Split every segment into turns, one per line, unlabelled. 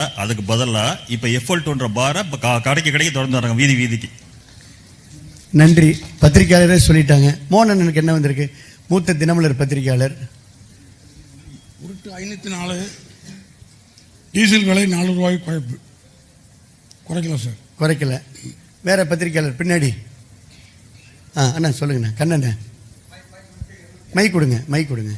அதுக்கு பதிலா இப்ப எஃப்எல் டோன்ற பாரை கடைக்கு கடைக்கு திறந்து வராங்க வீதி வீதிக்கு.
நன்றி. பத்திரிக்கையாளரே சொல்லிட்டாங்க. மோகனனுக்கு என்ன வந்திருக்கு? மூத்த தினமலர் பத்திரிக்கையாளர்
உருட்டு ஐநூற்றி நாலு. டீசல் விலை நாலு ரூபாய் குறைப்பு. குறைக்கலாம் சார்.
குறைக்கல. வேற பத்திரிக்கையாளர் பின்னாடி. ஆ அண்ணா சொல்லுங்கண்ணா. கண்ணண்ணா. மை கொடுங்க மை கொடுங்க.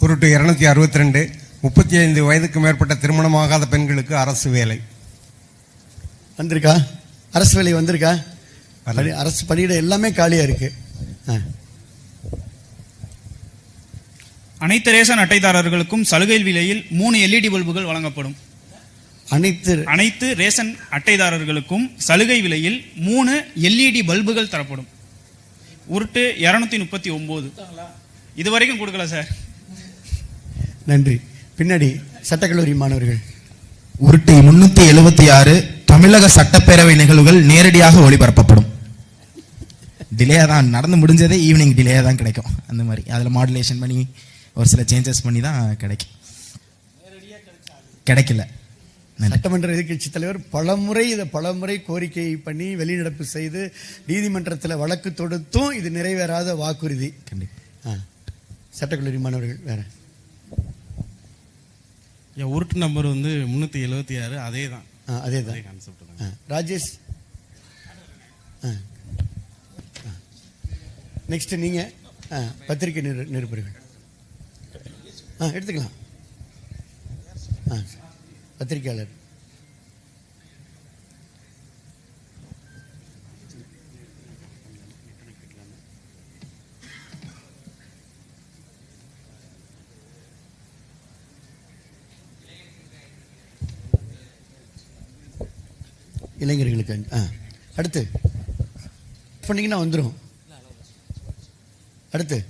உருட்டு இருநூத்தி அறுபத்தி ரெண்டு முப்பத்தி ஐந்து வயதுக்கு மேற்பட்ட திருமணமாகாத பெண்களுக்கு அரசு வேலை.
வந்திருக்கா? அரசு வேலை வந்திருக்கா? அரசு பணியிட எல்லாமே காலியா இருக்கு. ஆ.
அனைத்து ரேஷன் அட்டைதாரர்களுக்கும் சலுகை விலையில் மூணு எல்இடி பல்புகள் வழங்கப்படும்.
அனைத்து
அனைத்து ரேஷன் அட்டைதாரர்களுக்கும் சலுகை விலையில் மூணு எல்இடி பல்புகள் தரப்படும். உருட்டு இருநூத்தி முப்பத்தி ஒன்பது இது வரைக்கும் கொடுக்கல சார்.
நன்றி. பின்னாடி சட்டக்கல்லூரி மாணவர்கள்.
உருட்டு முன்னூத்தி எழுபத்தி ஆறு தமிழக சட்டப்பேரவை நிகழ்வுகள் நேரடியாக ஒளிபரப்பப்படும். டிலேயா தான். நடந்து முடிஞ்சதே ஈவினிங் டிலேயா தான் கிடைக்கும். அந்த மாதிரி. அதில் மாடுலேஷன் பண்ணி ஒரு சில சேஞ்சஸ் பண்ணி தான் கிடைக்கும். கிடைக்கல.
சட்டமன்ற எதிர்க்கட்சி தலைவர் பலமுறை இதை பலமுறை கோரிக்கை பண்ணி வெளிநடப்பு செய்து நீதிமன்றத்தில் வழக்கு தொடுத்தும் இது நிறைவேறாத வாக்குறுதி.
கண்டிப்பா.
ஆ. சட்டக்கல்லூரி மாணவர்கள் வேற.
என் உருட்டு நம்பர் வந்து முந்நூற்றி எழுபத்தி ஆறு அதே தான்
ஆ, அதே தான்
கான்செப்ட் தான்
ஆ. ராஜேஷ் நெக்ஸ்ட் நீங்க ஆ, பத்திரிகை நிரு நிருபர்கள். ஆ எடுத்துக்கலாம். ஆ பத்திரிகையாளர் இளைஞர்களுக்கு. ஆ. அடுத்து. பண்ணீங்கன்னா வந்துடும் அடுத்து.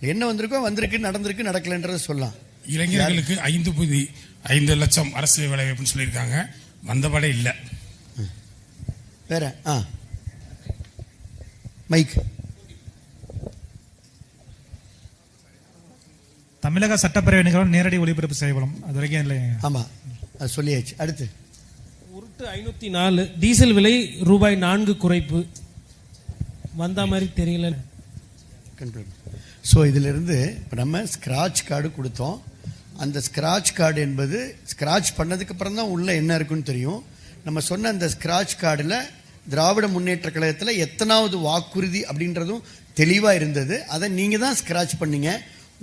என்ன வந்திருக்கோ வந்திருக்கு நடந்திருக்கு நடக்கலைன்றதை சொல்லலாம்.
இளைஞர்களுக்கு ஐந்து புதி ஐந்து லட்சம் அரசு வேலை வாய்ப்புன்னு சொல்லியிருக்காங்க. வந்தபடே இல்லை.
வேற ஆ. மைக்.
தமிழக சட்டப்பேரவை நிகழ்வு நேரடி ஒளிபரப்பு செய்யப்படும். அது வரைக்கும் இல்லை
ஆமா. அது சொல்லியாச்சு. அடுத்து.
உருட்டு ஐநூற்றி நாலு. டீசல் விலை ரூபாய் நான்கு குறைப்பு. வந்த மாதிரி தெரியல.
ஸோ இதிலிருந்து இப்போ நம்ம ஸ்க்ராட்ச் கார்டு கொடுத்தோம். அந்த ஸ்க்ராட்ச் கார்டு என்பது ஸ்க்ராட்ச் பண்ணதுக்கு அப்புறம் தான் உள்ள என்ன இருக்குன்னு தெரியும். நம்ம சொன்ன அந்த ஸ்க்ராட்ச் கார்டில் திராவிட முன்னேற்ற கழகத்தில் எத்தனாவது வாக்குறுதி அப்படின்றதும் தெளிவாக இருந்தது. அதை நீங்கள் தான் ஸ்க்ராட்ச் பண்ணீங்க.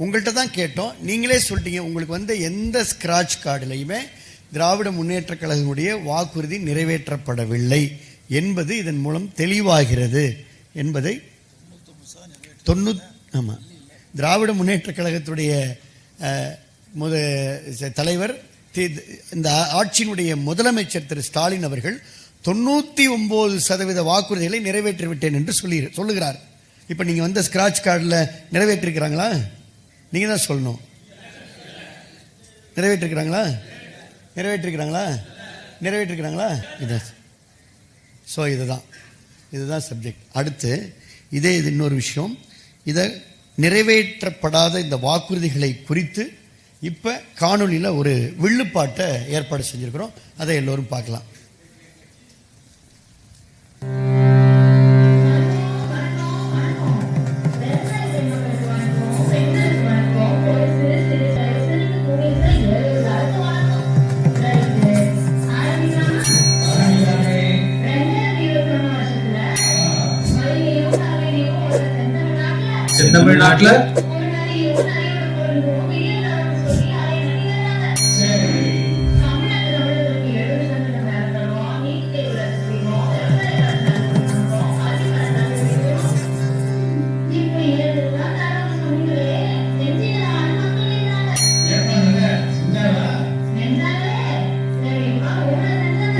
உங்கள்கிட்ட தான் கேட்டோம். நீங்களே சொல்லிட்டீங்க. உங்களுக்கு வந்து எந்த ஸ்க்ராட்ச் கார்டுலையுமே திராவிட முன்னேற்ற கழகமுடைய வாக்குறுதி நிறைவேற்றப்படவில்லை என்பது இதன் மூலம் தெளிவாகிறது என்பதை தொண்ணூத் ஆமாம் திராவிட முன்னேற்ற கழகத்துடைய முத தலைவர் தி- இந்த ஆட்சியினுடைய முதலமைச்சர் திரு ஸ்டாலின் அவர்கள் தொண்ணூற்றி ஒம்பது சதவீத வாக்குறுதிகளை நிறைவேற்றிவிட்டேன் என்று சொல்லி சொல்லுகிறார். இப்போ நீங்கள் வந்த ஸ்க்ராட்ச் கார்டில் நிறைவேற்றிருக்கிறாங்களா? நீங்கள் தான் சொல்லணும். நிறைவேற்றிருக்கிறாங்களா? நிறைவேற்றிருக்கிறாங்களா? நிறைவேற்றிருக்கிறாங்களா? இதான் ஸோ இதுதான். இதுதான் சப்ஜெக்ட் அடுத்து இதே இது இன்னொரு விஷயம். இதை நிறைவேற்றப்படாத இந்த வாக்குறுதிகளை குறித்து இப்போ காணொளியில் ஒரு வில்லுப்பாட்டை ஏற்பாடு செஞ்சுருக்கிறோம். அதை எல்லோரும் பார்க்கலாம்.
தமிழ்நாட்டுல.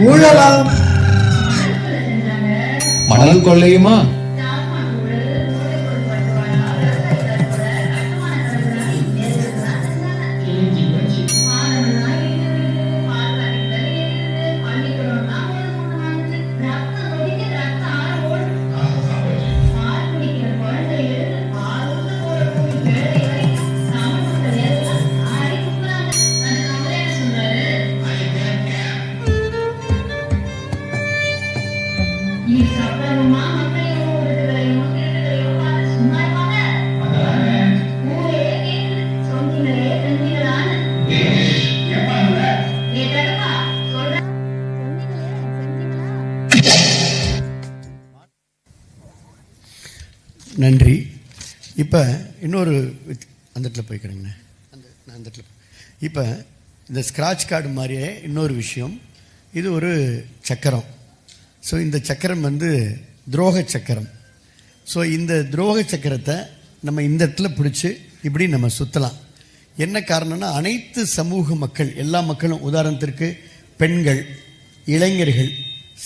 ஊழலா மணல் கொள்ளையுமா?
இப்போ இன்னொரு அந்த இடத்துல போய்க்கிறேங்கண்ணே அந்த நான் அந்த இடத்துல இப்போ இந்த ஸ்க்ராட்ச் கார்டு மாதிரியே இன்னொரு விஷயம். இது ஒரு சக்கரம். ஸோ இந்த சக்கரம் வந்து துரோக சக்கரம். ஸோ இந்த துரோக சக்கரத்தை நம்ம இந்த இடத்துல பிடிச்சி இப்படி நம்ம சுற்றலாம் என்ன காரணம்னா அனைத்து சமூக மக்கள் எல்லா மக்களும் உதாரணத்திற்கு பெண்கள் இளைஞர்கள்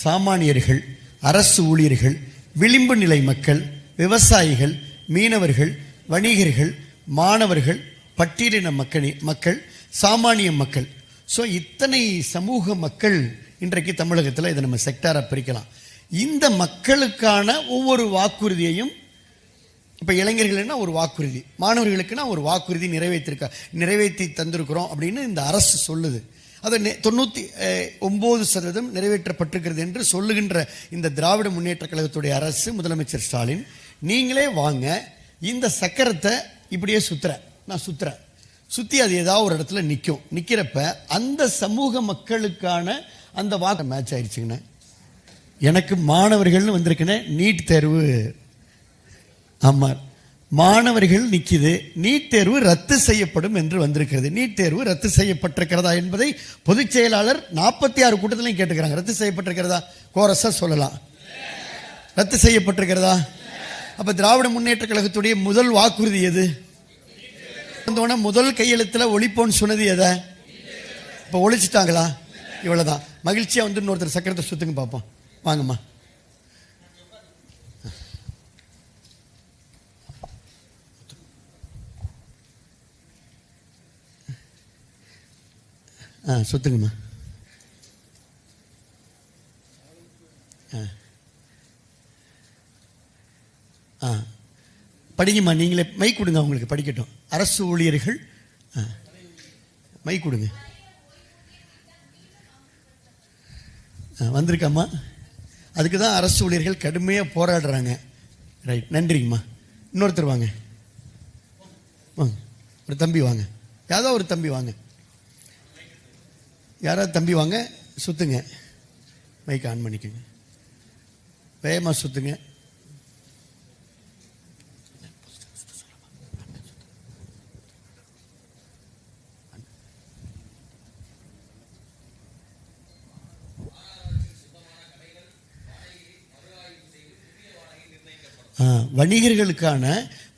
சாமானியர்கள் அரசு ஊழியர்கள் விளிம்பு நிலை மக்கள் விவசாயிகள் மீனவர்கள் வணிகர்கள் மாணவர்கள் பட்டியலின மக்கள் மக்கள் சாமானிய மக்கள். ஸோ இத்தனை சமூக மக்கள் இன்றைக்கு தமிழகத்தில் இதை நம்ம செக்டாராக பிரிக்கலாம். இந்த மக்களுக்கான ஒவ்வொரு வாக்குறுதியையும் இப்போ இளைஞர்கள்னா ஒரு வாக்குறுதி மாணவர்களுக்குன்னா ஒரு வாக்குறுதி நிறைவேற்றிருக்கா நிறைவேற்றி தந்திருக்கிறோம் அப்படின்னு இந்த அரசு சொல்லுது. அதை நெ- தொண்ணூற்றி ஒம்பது சதவீதம் நிறைவேற்றப்பட்டிருக்கிறது என்று சொல்லுகின்ற இந்த திராவிட முன்னேற்ற கழகத்துடைய அரசு முதலமைச்சர் ஸ்டாலின் நீங்களே வாங்க இந்த சக்கரத்தை இப்படியே சுத்துறேன் நான் சுத்துறேன். சுற்றி அது ஏதாவது ஒரு இடத்துல நிற்கும் நிற்கிறப்ப அந்த சமூக மக்களுக்கான அந்த வாக்கு மேட்ச் ஆயிடுச்சுங்கண்ணே எனக்கு மாணவர்கள்னு வந்திருக்குண்ணே நீட் தேர்வு. ஆமாம் மாணவர்கள் நிற்கிது நீட் தேர்வு ரத்து செய்யப்படும் என்று வந்திருக்கிறது. நீட் தேர்வு ரத்து செய்யப்பட்டிருக்கிறதா என்பதை பொதுச் செயலாளர் நாற்பத்தி ஆறு கூட்டத்திலையும் கேட்டுக்கிறாங்க. ரத்து செய்யப்பட்டிருக்கிறதா? கோரஸாக சொல்லலாம். ரத்து செய்யப்பட்டிருக்கிறதா? அப்ப திராவிட முன்னேற்ற கழகத்துடைய முதல் வாக்குறுதி எது? வந்தோடனே முதல் கையெழுத்துல ஒழிப்போன்னு சொன்னது எதை? இப்போ ஒழிச்சிட்டாங்களா? இவ்வளவுதான். மகிழ்ச்சியா வந்து இன்னொருத்தர் சக்கரத்தை சுத்துங்க பார்ப்போம் வாங்கம்மா. ஆ சுத்துங்கம்மா. ஆ. படிங்கம்மா நீங்களே மை கொடுங்க அவங்களுக்கு படிக்கட்டும். அரசு ஊழியர்கள் ஆ. மை கொடுங்க. ஆ, வந்திருக்காம்மா. அதுக்கு தான் அரசு ஊழியர்கள் கடுமையாக போராடுறாங்க. ரைட் நன்றிங்கம்மா. இன்னொருத்தர் வாங்க. வாங்க. ஒரு தம்பி வாங்க. யாரோ ஒரு தம்பி வாங்க. யாராவது தம்பி வாங்க. சுத்துங்க. மைக் ஆன் பண்ணிக்கோங்க. வேகமாக சுற்றுங்க வணிகர்களுக்கான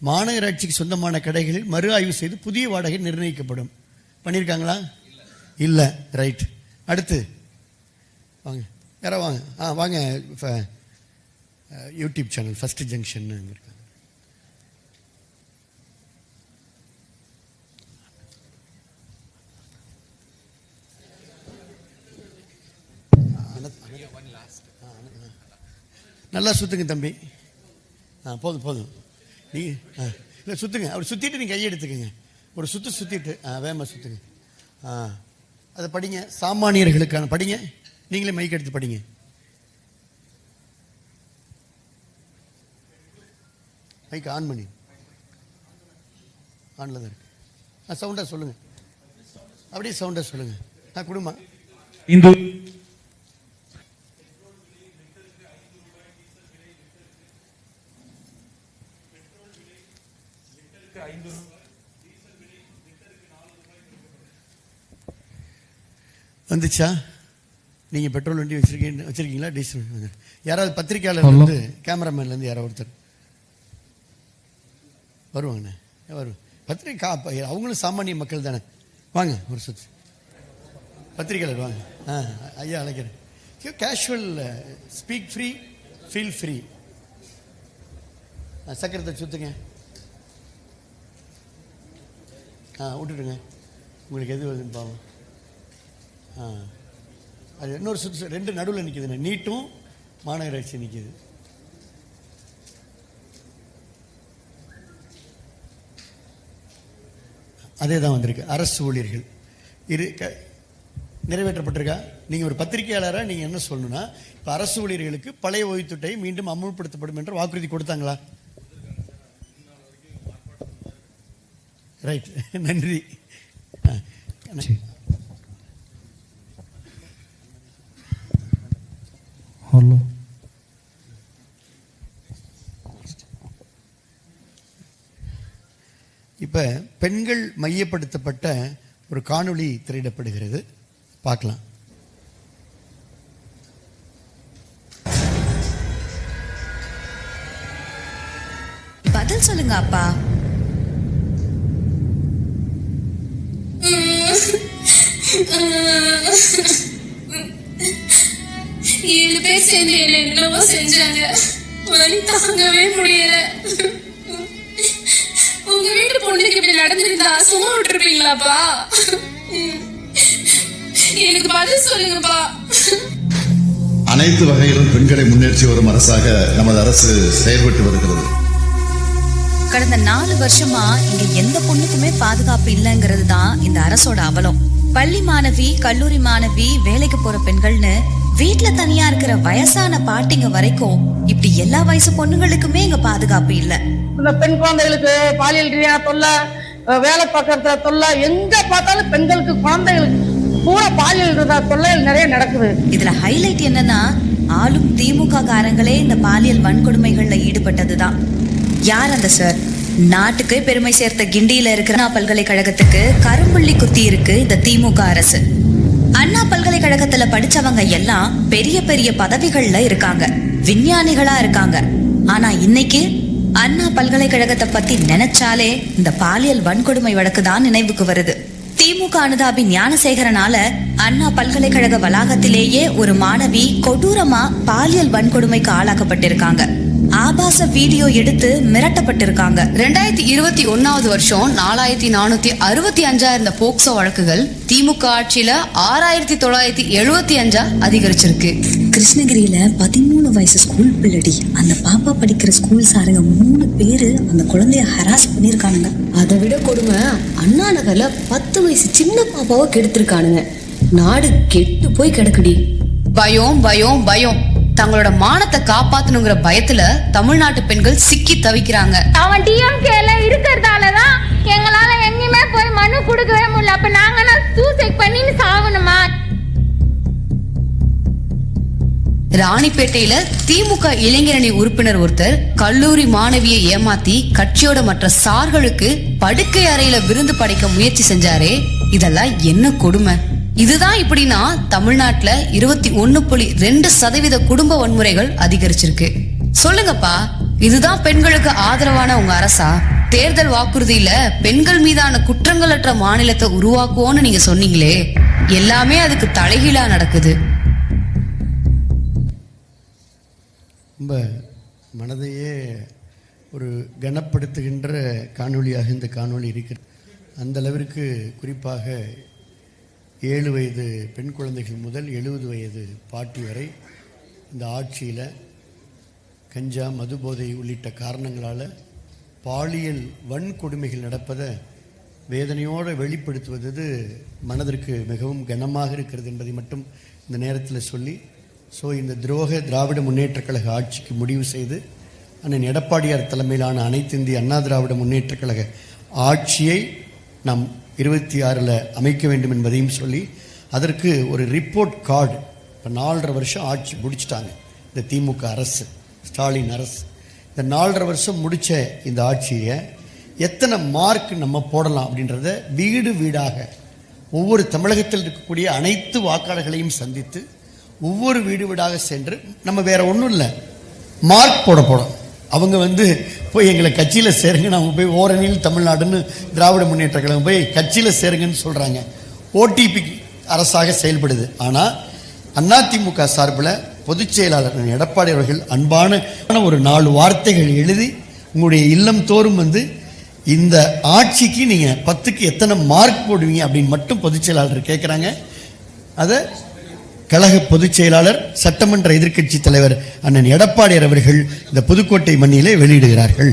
மாநகராட்சிக்கு சொந்தமான கடைகளில் மறு ஆய்வு செய்து புதிய வாடகை நிர்ணயிக்கப்படும். பண்ணியிருக்காங்களா இல்லை. ரைட் அடுத்து. வாங்க. யாரோ வாங்க. ஆ வாங்க. யூடியூப் சேனல் ஃபர்ஸ்ட் ஜங்ஷன் இருக்காங்க. நல்லா சுத்துங்க தம்பி. ஆ போதும் போதும். நீங்கள் ஆ இல்லை சுற்றுங்க அப்படி சுற்றிட்டு நீங்கள் கையை எடுத்துக்கங்க. ஒரு சுற்று சுற்றிட்டு ஆ வேகமாக சுத்துங்க. ஆ அதை படிங்க. சாமானியர்களுக்கான படிங்க. நீங்களே மைக் எடுத்து படிங்க. மைக் ஆன் பண்ணி. ஆனில் தான் இருக்கு. ஆ சவுண்டாக சொல்லுங்கள் அப்படியே சவுண்டாக சொல்லுங்கள் ஆ குடும்பம்
இந்து
வந்துச்சா? நீங்கள் பெட்ரோல் வண்டி வச்சிருக்கீங்க வச்சிருக்கீங்களா? டீசல்? யாராவது பத்திரிக்கையாளர்லேருந்து கேமராமேன்லேருந்து யாராவது ஒருத்தர். வருவாங்கண்ணே. வருவோம் பத்திரிக்கை அவங்களும் சாமானிய மக்கள் தானே. வாங்க ஒரு சுத்து. பத்திரிக்கையாளர் வாங்க. ஆ ஐயா அழைக்கிறேன். Casual speak free feel free சக்கரத்தை சுத்துங்க. ஆ விட்டுடுங்க உங்களுக்கு எது வருதுன்னு பாவம். ஆ. அது இன்னொரு சுற்று ரெண்டு நடுவில் நிற்கிதுண்ணே நீட்டும் மாநகராட்சி நிற்கிது அதே தான் வந்திருக்கு. அரசு ஊழியர்கள். இரு க- நிறைவேற்றப்பட்டிருக்கா? நீங்கள் ஒரு பத்திரிகையாளராக நீங்கள் என்ன சொல்லணும்னா இப்போ அரசு ஊழியர்களுக்கு பழைய ஓய்வுத்திட்டை மீண்டும் அமுல்படுத்தப்படும் என்று வாக்குறுதி கொடுத்தாங்களா? ரைட் நன்றி. ஆ,
ஹலோ.
இப்போ பெண்கள் மையப்படுத்தப்பட்ட ஒரு காணொளி திரையிடப்படுகிறது. பார்க்கலாம்.
பதில் சொல்லுங்க அப்பா.
ஏழு பேர் சேர்ந்து என்ன என்னவோ செஞ்சாங்க. வலி தாங்கவே முடியல. உங்க வீட்டு பொண்ணுக்கு இப்படி நடந்திருந்தா சும்மா விட்டுருப்பீங்களாப்பா? எனக்கு பதில் சொல்லுங்கப்பா.
அனைத்து வகையிலும் பெண்களை முன்னேற்றி வரும் அரசாக நமது அரசு செயல்பட்டு வருகிறது.
கடந்த நாலு வருஷமா இங்க எந்த பொண்ணுக்குமே பாதுகாப்பு இல்லைங்கிறது தான் இந்த அரசோட அவலம். பள்ளி மாணவி கல்லூரி மாணவி வேலைக்கு போற பெண்கள்னு வீட்ல தனியா இருக்கிற வயசான பாட்டிங்க வரைக்கும் இப்படி எல்லா வயசு பொண்ணுங்களுக்குமே இங்க பாதுகாப்பு இல்ல.
இந்த பெண் குழந்தைகளுக்கு பாலியல் ரீதியான தொல்லை வேலை பார்க்கறத தொல்லை எங்க பார்த்தாலும் பெண்களுக்கு குழந்தைகளுக்கு பூரா பாலியல் தொல்லைகள் நிறைய நடக்குது.
இதுல ஹைலைட் என்னன்னா ஆளும் திமுக காரங்களே இந்த பாலியல் வன்கொடுமைகள்ல ஈடுபட்டதுதான். யார் அந்த சார் நாட்டுக்கு பெருமை சேர்த்த கிண்டியில இருக்கிற அண்ணா பல்கலைக்கழகத்துக்கு கரும்புள்ளி குத்தி இருக்கு இந்த திமுக அரசு. அண்ணா பல்கலைக்கழகத்துல படிச்சவங்க எல்லாம் பெரிய பெரிய பதவிகள்ல இருக்காங்க. விஞ்ஞானிகளா இருக்காங்க. ஆனா இன்னைக்கு அண்ணா பல்கலைக்கழகத்தை பத்தி நினைச்சாலே இந்த பாலியல் வன்கொடுமை வழக்கு தான் நினைவுக்கு வருது. திமுக அனுதாபி ஞானசேகரனால அண்ணா பல்கலைக்கழக வளாகத்திலேயே ஒரு மாணவி கொடூரமா பாலியல் வன்கொடுமைக்கு ஆளாக்கப்பட்டிருக்காங்க. ஆபாச வீடியோ எடுத்து மிரட்டப்பட்டிருக்காங்க.
ரெண்டாயிரத்தி இருபத்தி ஒன்னாவது வருஷம் நாலாயிரத்தி நானூத்தி அறுபத்தி அஞ்சா இருந்த போக்சோ வழக்குகள் திமுக ஆட்சியில ஆறாயிரத்தி தொள்ளாயிரத்தி எழுபத்தி அஞ்சா அதிகரிச்சிருக்கு.
கிருஷ்ணகிரியில பதிமூணு வயசு ஸ்கூல் பிள்ளடி. அந்த பாப்பா படிக்கிற ஸ்கூல் சாருங்க மூணு பேரு அந்த குழந்தைய ஹராஸ் பண்ணிருக்கானுங்க.
அதை விட கொடுமை அண்ணா நகர்ல பத்து வயசு சின்ன பாப்பாவை கெடுத்திருக்கானுங்க. நாடு கெட்டு போய் கிடக்குடி. பயம் பயம் பயம். தங்களோட மானத்தை காப்பாத்தணுங்கிற பயத்துல தமிழ்நாட்டு பெண்கள் சிக்கி தவிக்கிறாங்க.
அவன் டிஎம்கேல இருக்கிறதால தான் எங்களால எங்கேயுமே போய் மனு கொடுக்கவே முடியல. அப்ப நாங்க சூசைட் பண்ணி சாகணுமா?
ராணிப்பேட்டையில திமுக இளைஞரணி உறுப்பினர் ஒருத்தர் கல்லூரி மாணவியை ஏமாத்தி கட்சியோட மற்ற சார்களுக்கு படுக்கை அறையில விருந்து படைக்க முயற்சி செஞ்சாரே இதெல்லாம் என்ன கொடுமை? இதுதான் இப்படின்னா தமிழ்நாட்டுல இருபத்தி ஒன்னு புள்ளி ரெண்டு சதவீத குடும்ப வன்முறைகள் அதிகரிச்சிருக்கு. சொல்லுங்கப்பா இதுதான் பெண்களுக்கு ஆதரவான உங்க அரசா? தேர்தல் வாக்குறுதியில பெண்கள் மீதான குற்றங்களற்ற மாநிலத்தை உருவாக்குவோன்னு நீங்க சொன்னீங்களே எல்லாமே அதுக்கு தலைகீழா நடக்குது.
ரொம்ப மனதையே ஒரு கனப்படுத்துகின்ற காணொளியாக இந்த காணொளி இருக்கிறது. அந்த அளவிற்கு குறிப்பாக ஏழு வயது பெண் குழந்தைகள் முதல் எழுபது வயது பாட்டி வரை இந்த ஆட்சியில் கஞ்சா மதுபோதை உள்ளிட்ட காரணங்களால் பாலியல் வன்கொடுமைகள் நடப்பதை வேதனையோடு வெளிப்படுத்துவது மனதிற்கு மிகவும் கனமாக இருக்கிறது என்பதை மட்டும் இந்த நேரத்தில் சொல்லி ஸோ இந்த துரோக திராவிட முன்னேற்றக் கழக ஆட்சிக்கு முடிவு செய்து அண்ணன் எடப்பாடியார் தலைமையிலான அனைத்து இந்திய அண்ணா திராவிட முன்னேற்றக் கழக ஆட்சியை நாம் இருபத்தி ஆறில் அமைக்க வேண்டும் என்பதையும் சொல்லி அதற்கு ஒரு ரிப்போர்ட் கார்டு இப்போ நாலரை வருஷம் ஆட்சி முடிச்சிட்டாங்க. இந்த திமுக அரசு ஸ்டாலின் அரசு. இந்த நாலரை வருஷம் முடித்த இந்த ஆட்சியை எத்தனை மார்க் நம்ம போடலாம் அப்படின்றத வீடு வீடாக ஒவ்வொரு தமிழகத்தில் இருக்கக்கூடிய அனைத்து வாக்காளர்களையும் சந்தித்து ஒவ்வொரு வீடு வீடாக சென்று நம்ம வேற ஒன்றும் இல்லை. மார்க் போட போகிறோம் அவங்க வந்து போய் எங்களை கட்சியில் சேருங்க அவங்க போய் ஓரணியில் தமிழ்நாடுன்னு திராவிட முன்னேற்ற கழகம் போய் கட்சியில் சேருங்கன்னு சொல்கிறாங்க ஓடிபி அரசாக செயல்படுது. ஆனால் அதிமுக சார்பில் பொதுச் செயலாளர் எடப்பாடி அவர்கள் அன்பான ஒரு நாலு வார்த்தைகள் எழுதி உங்களுடைய இல்லம் தோறும் வந்து இந்த ஆட்சிக்கு நீங்கள் பத்துக்கு எத்தனை மார்க் போடுவீங்க அப்படின்னு மட்டும் பொதுச் செயலாளர் கேட்குறாங்க அதை கழக பொதுச் செயலாளர் சட்டமன்ற எதிர்க்கட்சி தலைவர் அண்ணன் எடப்பாடியார் அவர்கள் இந்த புதுக்கோட்டை மண்ணிலே வெளியிடுகிறார்கள்.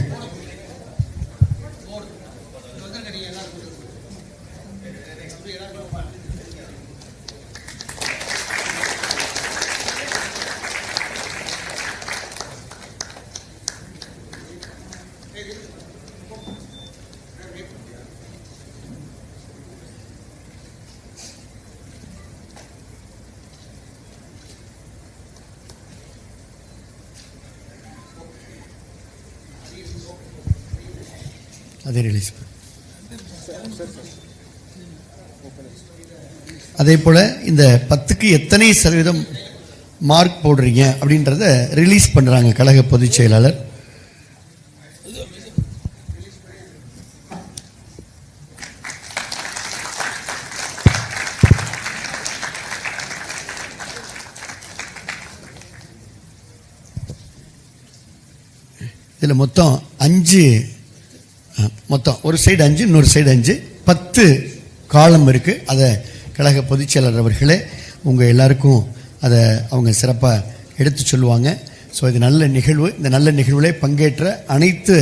அதை ரிலீஸ் அதே போல் இந்த பத்துக்கு எத்தனை சதவீதம் மார்க் போடுறீங்க அப்படின்றத ரிலீஸ் பண்ணுறாங்க கழக பொதுச் செயலாளர். இதில் மொத்தம் அஞ்சு மொத்தம் ஒரு சைடு அஞ்சு இன்னொரு சைடு அஞ்சு. பத்து காலம் இருக்குது அதை கழக பொதுச்செயலர் அவர்களே உங்கள் எல்லாருக்கும் அதை அவங்க சிறப்பாக எடுத்து சொல்லுவாங்க. ஸோ இது நல்ல நிகழ்வு. இந்த நல்ல நிகழ்வில் பங்கேற்ற அனைத்து